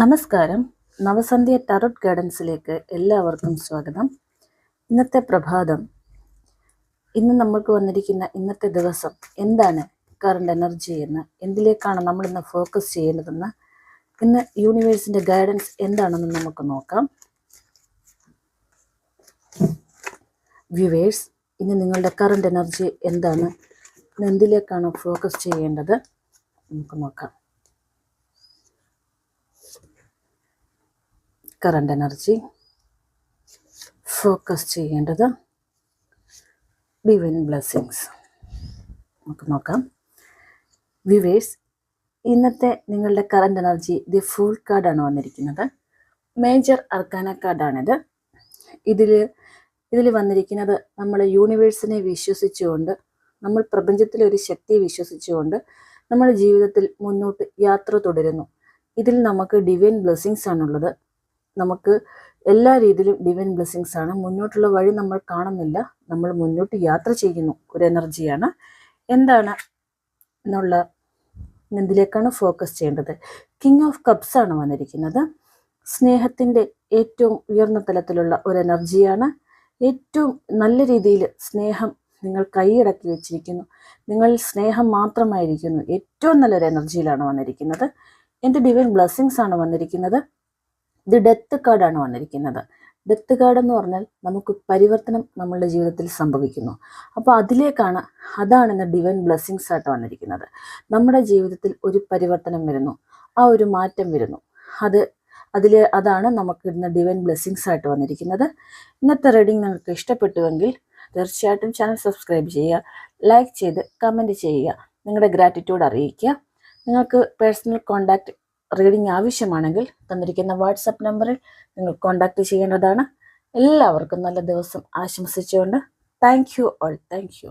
നമസ്കാരം. നവസന്ധ്യ ടറോട്ട് ഗാർഡൻസിലേക്ക് എല്ലാവർക്കും സ്വാഗതം. ഇന്നത്തെ പ്രഭാതം. ഇന്ന് നമ്മൾക്ക് വന്നിരിക്കുന്ന ഇന്നത്തെ ദിവസം എന്താണ് കറണ്ട് എനർജി എന്ന്? എന്തിലേക്കാണ് നമ്മൾ ഇന്ന് ഫോക്കസ് ചെയ്യേണ്ടതെന്ന്? ഇന്ന് യൂണിവേഴ്സിന്റെ ഗൈഡൻസ് എന്താണെന്ന് നമുക്ക് നോക്കാം. വ്യൂവേഴ്സ് ഇന്ന് നിങ്ങളുടെ കറണ്ട് എനർജി എന്താണ്? എന്തിലേക്കാണ് ഫോക്കസ് ചെയ്യേണ്ടത്? നമുക്ക് നോക്കാം. കറണ്ട് എനർജി ഫോക്കസ് ചെയ്യേണ്ടത് ഡിവൈൻ ബ്ലെസ്സിങ്സ്. നമുക്ക് നോക്കാം. വിവേഴ്സ് ഇന്നത്തെ നിങ്ങളുടെ കറണ്ട് എനർജി ദി ഫുൾ കാർഡാണ് വന്നിരിക്കുന്നത്. മേജർ അർക്കാന കാർഡാണിത് ഇതിൽ ഇതിൽ വന്നിരിക്കുന്നത് നമ്മൾ യൂണിവേഴ്സിനെ വിശ്വസിച്ചുകൊണ്ട് നമ്മൾ പ്രപഞ്ചത്തിലെ ഒരു ശക്തിയെ വിശ്വസിച്ചുകൊണ്ട് നമ്മുടെ ജീവിതത്തിൽ മുന്നോട്ട് യാത്ര തുടരുന്നു. ഇതിൽ നമുക്ക് ഡിവൈൻ ബ്ലെസ്സിങ്സ് ആണുള്ളത്. നമുക്ക് എല്ലാ രീതിയിലും ഡിവൈൻ ബ്ലെസ്സിങ്സ് ആണ്. മുന്നോട്ടുള്ള വഴി നമ്മൾ കാണുന്നില്ല. നമ്മൾ മുന്നോട്ട് യാത്ര ചെയ്യുന്നു. ഒരു എനർജിയാണ് എന്താണ് എന്നുള്ള എന്തിലേക്കാണ് ഫോക്കസ് ചെയ്യേണ്ടത്. കിങ് ഓഫ് കപ്സ് ആണ് വന്നിരിക്കുന്നത്. സ്നേഹത്തിന്റെ ഏറ്റവും ഉയർന്ന തലത്തിലുള്ള ഒരു എനർജിയാണ് ഏറ്റവും നല്ല രീതിയിൽ സ്നേഹം നിങ്ങൾ കൈയടക്കി വെച്ചിരിക്കുന്നു. നിങ്ങൾ സ്നേഹം മാത്രമായിരിക്കുന്നു. ഏറ്റവും നല്ലൊരു എനർജിയിലാണ് വന്നിരിക്കുന്നത്. എന്റെ ഡിവൈൻ ബ്ലെസ്സിങ്സ് ആണ് വന്നിരിക്കുന്നത്. ഇത് ഡെത്ത് കാർഡാണ് വന്നിരിക്കുന്നത്. ഡെത്ത് കാർഡ് എന്ന് പറഞ്ഞാൽ നമുക്ക് പരിവർത്തനം നമ്മളുടെ ജീവിതത്തിൽ സംഭവിക്കുന്നു. അപ്പോൾ അതിലേക്കാണ് അതാണ് ഇന്ന് ഡിവൈൻ ബ്ലെസ്സിങ്സ് ആയിട്ട് വന്നിരിക്കുന്നത്. നമ്മുടെ ജീവിതത്തിൽ ഒരു പരിവർത്തനം വരുന്നു. ആ ഒരു മാറ്റം വരുന്നു. അത് അതിൽ അതാണ് നമുക്ക് ഇന്ന് ഡിവൈൻ ബ്ലെസ്സിങ്സ് ആയിട്ട് വന്നിരിക്കുന്നത്. ഇന്നത്തെ റീഡിംഗ് നിങ്ങൾക്ക് ഇഷ്ടപ്പെട്ടുവെങ്കിൽ തീർച്ചയായിട്ടും ചാനൽ സബ്സ്ക്രൈബ് ചെയ്യുക ലൈക്ക് ചെയ്ത് കമന്റ് ചെയ്യുക നിങ്ങളുടെ ഗ്രാറ്റിറ്റ്യൂഡ് അറിയിക്കുക. നിങ്ങൾക്ക് പേഴ്സണൽ കോൺടാക്റ്റ് റീഡിംഗ് ആവശ്യമാണെങ്കിൽ തന്നിരിക്കുന്ന വാട്സപ്പ് നമ്പറിൽ നിങ്ങൾ കോൺടാക്റ്റ് ചെയ്യേണ്ടതാണ്. എല്ലാവർക്കും നല്ല ദിവസം ആശംസിച്ചുകൊണ്ട് thank you all thank you